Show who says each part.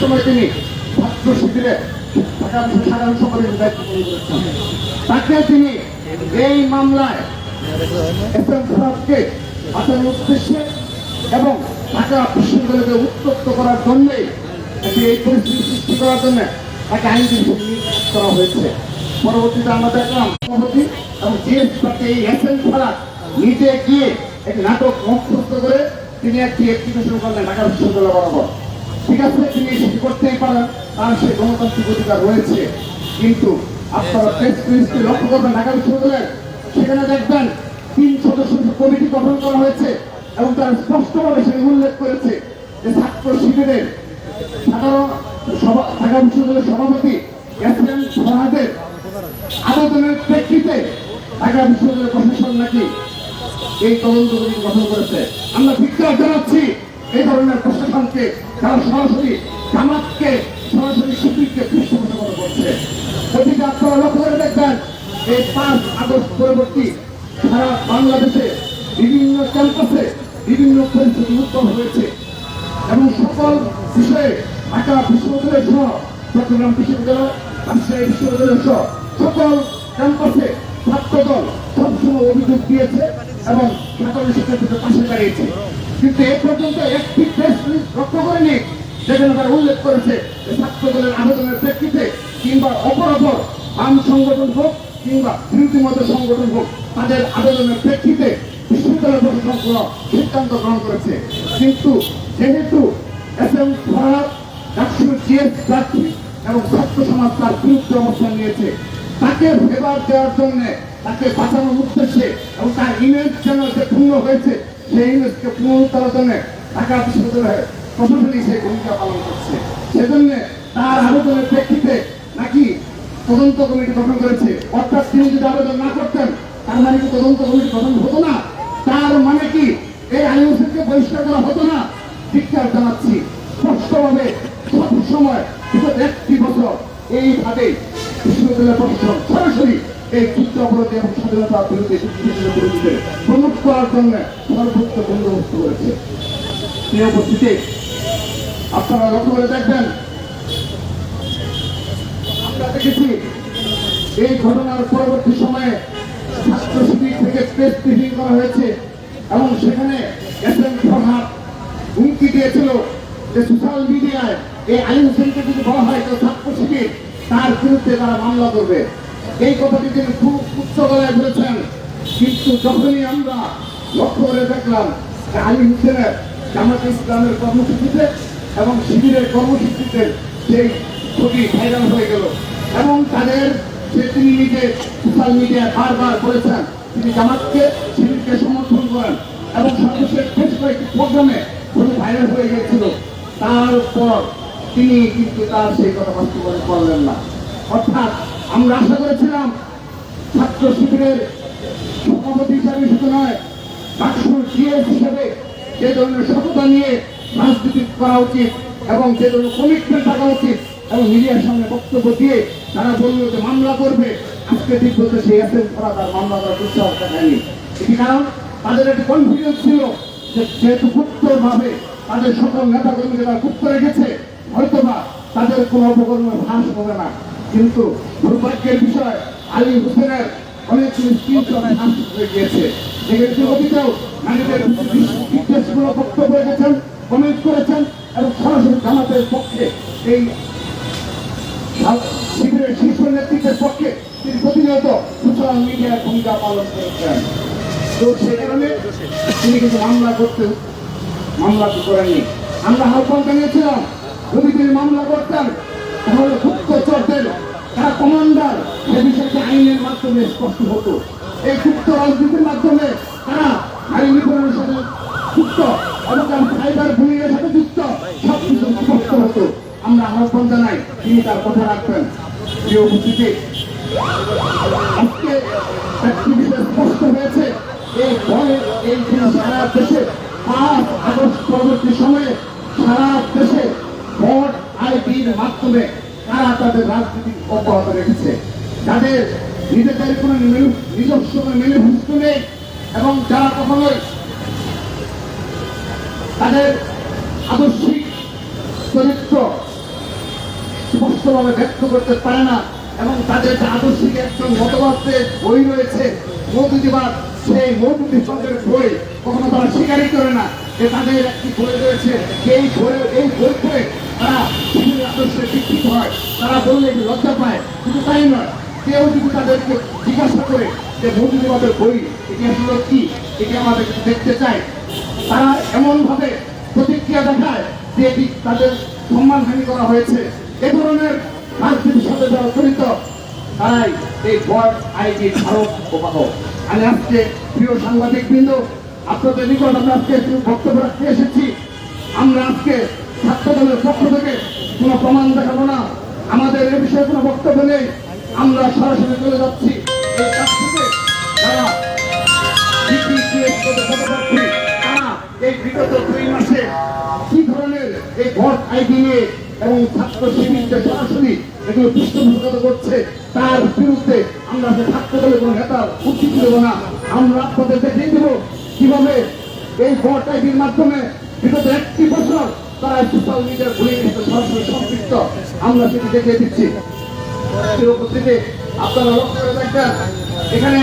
Speaker 1: সময় তিনি ছাত্র শিবিরে সাধারণ সম্পাদকের দায়িত্ব পালন করেছেন। তাকে তিনি এই মামলায় উদ্দেশ্যে এবং ঢাকা বিশ্ববিদ্যালয়কে উত্তপ্ত করার একটি এই পরিস্থিতি সৃষ্টি করার জন্য তাকে আইনজীবী করা হয়েছে। পরবর্তীতে আমরা সভাপতি এবং এই এস এম ফারাক নিজে গিয়ে একটি নাটক মুখস্থ করে তিনি একটি অ্যাপ্লিকেশন করলেন ঢাকা বিশ্ববিদ্যালয় বরাবর ঠিক আছে তিনি সেটি করতেই পারেন। তার সেই গণতান্ত্রিক অধিকার রয়েছে। কিন্তু আপনারা প্রেস রিলিজটি লক্ষ্য করবেন ঢাকা বিশ্ববিদ্যালয়ের। সেখানে দেখবেন তিন সদস্য কমিটি গঠন করা হয়েছে এবং তারা স্পষ্টভাবে সেখানে উল্লেখ করেছে যে ছাত্র শিবিরের সাধারণ সভা ঢাকা বিশ্ববিদ্যালয়ের সভাপতি এসএম ফরহাদের আবেদনের প্রেক্ষিতে ঢাকা বিশ্ববিদ্যালয়ের প্রশাসন নাকি এই তদন্ত কমিটি গঠন করেছে। আমরা ধিক্কার জানাচ্ছি। এই ধরনের প্রশাসনকে যারা সরাসরি জামাতকে, সরাসরি শিবিরকে পৃষ্ঠপোষকতা করছে। ওদিকে আপনারা লক্ষ্য করে দেখবেন, এই পাঁচ আগস্ট পরবর্তী সারা বাংলাদেশে বিভিন্ন ক্যাম্পাসে বিভিন্ন পরিস্থিতি উদ্ভব হয়েছে। এবং সকল বিষয়ে ঢাকা বিশ্ববিদ্যালয় সহ চট্টগ্রাম বিশ্ববিদ্যালয়, রাজশাহী বিশ্ববিদ্যালয় সহ সকল ক্যাম্পাসে ছাত্রদল সবসময় অভিযোগ দিয়েছে এবং সাধারণ শিক্ষার্থীদের পাশে দাঁড়িয়েছে। কিন্তু এ পর্যন্ত একটি প্রেস রিলিজ লক্ষ্য করেনি। যেখানে তারা উল্লেখ করেছে যে ছাত্রদলের আবেদনের প্রেক্ষিতে কিংবা অপরাধর বাম সংগঠন হোক কিংবা বিরোধী মত সংগঠন হোক, তাদের আবেদনের প্রেক্ষিতে বিশ্ববিদ্যালয় প্রশাসন সিদ্ধান্ত গ্রহণ করেছে। কিন্তু যেহেতু এস এম প্রার্থী এবং ছাত্র সমাজ তার বিরুদ্ধে অবস্থান নিয়েছে, তাকে ফেভার দেওয়ার জন্য তাকে বাঁচানোর উদ্দেশ্যে এবং তার ইমেজ যেন যে পূর্ণ হয়েছে সেই পুনরুদ্ধারের জন্য ঢাকা বিশ্ববিদ্যালয়ের প্রশাসনিক সেই ভূমিকা পালন করছে। সেজন্য তার আবেদনের প্রেক্ষিতে নাকি তদন্ত কমিটি গঠন করেছে। অর্থাৎ তিনি যদি আবেদন না করতেন, তার মানে কি তদন্ত কমিটি গঠন হতো না? তার মানে কি এই আইন হোসেনকে বহিষ্কার করা হতো না? ধিক্কার জানাচ্ছি। স্পষ্টভাবে সব সময় বিগত একটি বছর এইভাবে বিশ্ববিদ্যালয় প্রশাসন সরাসরি এবং পরবর্তী সময়ে ছাত্র শিবির থেকে প্রেস ব্রিফিং করা হয়েছে এবং সেখানে হুমকি দিয়েছিল যে সোশ্যাল মিডিয়ায় এই আইন হোসেনকে যদি বলা হয়, তো ছাত্র শিবির তার বিরুদ্ধে তারা মামলা করবে। এই কথাটি তিনি খুব উচ্চ গলায় বলেছেন। কিন্তু যখনই আমরা লক্ষ্য করে দেখলাম আলী হোসেনের জামাত ইসলামের কর্মসূচিতে এবং শিবিরের কর্মসূচিতে সেই ছবি ভাইরাল হয়ে গেল এবং তাদের যে তিনি নিজে সোশ্যাল মিডিয়ায় বারবার বলেছেন, তিনি জামাতকে, শিবিরকে সমর্থন করেন এবং সর্বশেষ বেশ কয়েকটি প্রোগ্রামে ছবি ভাইরাল হয়ে গিয়েছিল। তারপর তিনি কিন্তু তার সেই কথা বাস্তবায়ন করলেন না। অর্থাৎ আমরা আশা করেছিলাম ছাত্র শিবিরের সভাপতি হিসাবে শুধু নয় ডাকসুর জিএস হিসেবে যে ধরনের সততা নিয়ে রাজনীতি করা উচিত এবং যে ধরনের কমিটমেন্ট থাকা উচিত এবং মিডিয়ার সামনে বক্তব্য দিয়ে তারা বলল যে মামলা করবে, আজকে ঠিক বলতে সেই এস করা তার মামলা করার দুঃসাহস দেখায়নি। এটি কারণ তাদের একটি কনফিডেন্স ছিল যে যেহেতু গুপ্তভাবে তাদের সকল নেতা কর্মীকে তারা গুপ্ত রেখেছে, হয়তোবা তাদের কোনো অপকর্মের ভাস হবে না। কিন্তু দুর্ভাগ্যের বিষয়, আলী হোসেনের অনেক গিয়েছে। বক্তব্য রেখেছেন, কমেন্ট করেছেন এবং সরাসরি জামাতের পক্ষে এই শিবিরের শীর্ষ নেতৃত্বের পক্ষে তিনি প্রতিনিয়ত সোশ্যাল মিডিয়ার ভূমিকা পালন করেছেন। তো সে কারণে তিনি কিন্তু মামলা করতে, মামলা করেননি। আমরা আহ্বান জানিয়েছিলাম, যদি তিনি মামলা করতেন, তাহলে গুপ্তচরদের তারা কমান্ডার সে বিষয়টি আইনের মাধ্যমে স্পষ্ট হতো। এই গুপ্ত রাজনীতির মাধ্যমে তারা নারী নিপীড়নের সাথে যুক্ত এবং সাইবার বুলিংয়ের সাথে যুক্ত সব কিছু স্পষ্ট হতো। আমরা আহ্বান জানাই, তিনি তার কথা রাখবেন। প্রিয় উপস্থিতি, আজকে একটি বিষয় স্পষ্ট হয়েছে, এই ভয়ে এই সারা দেশে, পাঁচ আগস্ট পরবর্তী সময়ে সারা দেশে ভোট আইডির মাধ্যমে তারা তাদের রাজনীতি অব্যাহত রেখেছে। যাদের নিজেদের কোনো নিজস্ব কোনো ম্যানিফেস্টো নেই এবং যারা কখনোই তাদের আদর্শিক চরিত্র স্পষ্টভাবে ব্যক্ত করতে পারে না এবং তাদের যে আদর্শিক একজন মতবাদের বই রয়েছে মৌদুদিবাদ সেই মৌদুদিবাদের বই কখনো তারা স্বীকারই করে না। যে তাদের একটি বই রয়েছে। এই বই এই বই পড়ে তারা বিভিন্ন আদর্শে শিক্ষিত হয়। তারা বললে লজ্জা পায়। কিন্তু তাই নয়। কেউ যদি তাদেরকে জিজ্ঞাসা করে যে মৌদুদিবাদের বই, এটি আসলে কি? এটি আমাদের দেখতে চায় তারা এমন ভাবে প্রতিক্রিয়া দেখায় যে এটি তাদের সম্মানহানি করা হয়েছে। এ ধরনের রাজনীতির সাথে যারা জড়িত, তারাই এই ভোট আইডি ধারক ও আমি আজকে প্রিয় সাংবাদিক বৃন্দ আপনাদের নিকট আমরা আজকে বক্তব্য রাখতে এসেছি। আমরা আজকে ছাত্র দলের পক্ষ থেকে কোনো প্রমাণ দেখাবো না। আমাদের এ বিষয়ে কোনো বক্তব্য নেই। আমরা সরাসরি চলে যাচ্ছি। এই বিগত দুই মাসে এই এবং করছে, তার বিরুদ্ধে আমরা যে ছাত্র দলের নেতার উচিত না, আমরা আপনাদের দেখিয়ে দেব। কীভাবে এই ভোট আইডির মাধ্যমে বিগত একটি বছর তারা সোশ্যাল মিডিয়ার গেছে সরাসরি সম্পৃক্ত। আমরা সেটি দেখিয়ে দিচ্ছি। আপনারা লক্ষ্য করে দেখবেন এখানে